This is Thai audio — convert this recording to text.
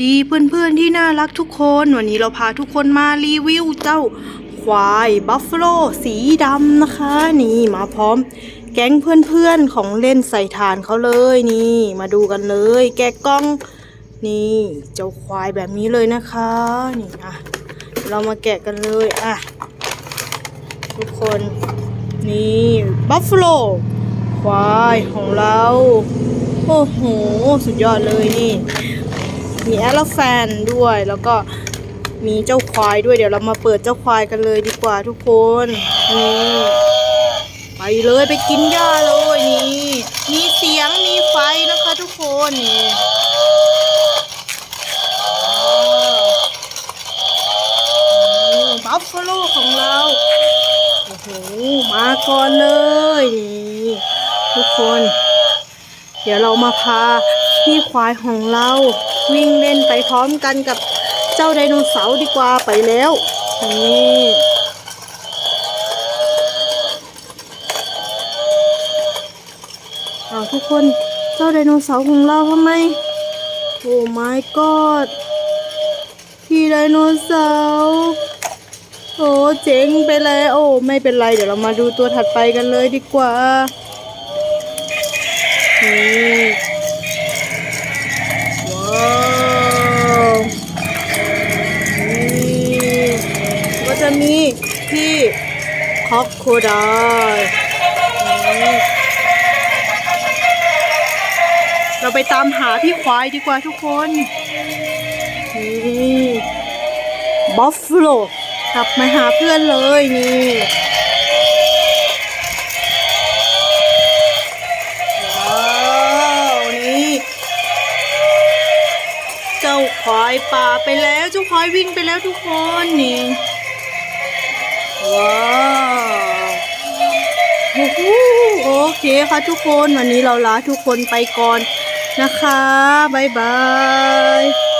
ดีเพื่อนๆที่น่ารักทุกคน วันนี้เราพาทุกคนมารีวิวเจ้าควายบัฟฟ a โลสีดำนะคะ นี่มาพร้อม แก๊งเพื่อนๆของเล่นใส่ฐานเขาเลยนี่ มาดูกันเลย แกะกล้อง นี่ เจ้าควายแบบนี้เลยนะคะนี่อะเรามาแกะกันเลยอะทุกคนนี่บัฟฟ a โลควายของเรา โอ้โห สุดยอดเลยนี่ มีแอลแฟนด้วย แล้วก็มีเจ้าควายด้วย เดี๋ยวเรามาเปิดเจ้าควายกันเลยดีกว่าทุกคนนี่ไปเลยไปกินหญ้าเลยนี่ มีเสียงมีไฟนะคะทุกคนนี่บัฟฟาโลของเราโอ้โหมาก่อนเลยนี่ทุกคน เดี๋ยวเรามาพา พี่ควายของเรา วิ่งเล่นไปพร้อมกันกับเจ้าไดโนเสาร์ดีกว่าไปแล้วนี่เอาทุกคนเจ้าไดโนเสาร์ของเราทำไมโอ้ my god พี่ไดโนเสาร์โอ้เจ๋งไปเลยโอ้ไม่เป็นไร เดี๋ยวเรามาดูตัวถัดไปกันเลยดีกว่านี่ จะมีพี่คอกโคดนี่เราไปตามหาพี่ควายดีกว่าทุกคนนี่บัฟฟโลกลับมาหาเพื่อนเลยนี่ว้าวนี่เจ้าควายป่าไปแล้วเจ้าควายวิ่งไปแล้วทุกคนนี่ ว้าวโอเคค่ะทุกคนวันนี้เราลาทุกคนไปก่อนนะคะ บ๊ายบาย